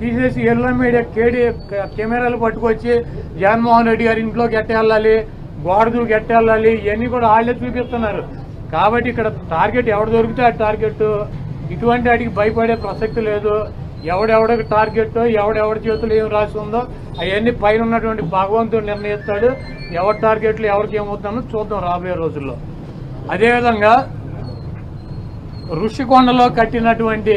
తీసేసి yellow media కేడి కెమెరాలు పట్టుకొచ్చి జగన్మోహన్ రెడ్డి గారి ఇంట్లోకి ఎట్టెళ్ళాలి గోడదు గెట్టెళ్ళాలి ఇవన్నీ కూడా వాళ్ళే చూపిస్తున్నారు. కాబట్టి ఇక్కడ టార్గెట్ ఎవడు దొరికితే ఆ టార్గెట్. ఇటువంటి వాటికి భయపడే ప్రసక్తి లేదు. ఎవడెవడికి టార్గెట్ ఎవడెవడి చేతులు ఏం రాసి ఉందో అవన్నీ పైన ఉన్నటువంటి భగవంతుడు నిర్ణయిస్తాడు. ఎవరి టార్గెట్లు ఎవరికి ఏమవుతుందో చూద్దాం రాబోయే రోజుల్లో. అదేవిధంగా ఋషికొండలో కట్టినటువంటి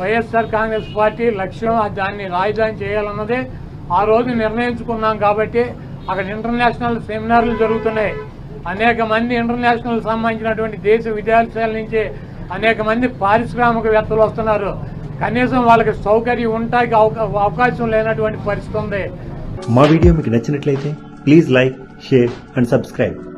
వైఎస్ఆర్ కాంగ్రెస్ పార్టీ లక్ష్యం దాన్ని రాజధాని చేయాలన్నదే ఆ రోజు నిర్ణయించుకున్నాం కాబట్టి అక్కడ ఇంటర్నేషనల్ సెమినార్లు జరుగుతున్నాయి. అనేక మంది ఇంటర్నేషనల్ సంబంధించినటువంటి దేశ విదేశాల నుంచి అనేక మంది పారిశ్రామికవేత్తలు వస్తున్నారు. కనీసం వాళ్ళకి సౌకర్యం ఉంటాయి అవకా- అవకాశం లేనటువంటి పరిస్థితి ఉంది. మా వీడియో మీకు నచ్చినట్లయితే please like share and subscribe.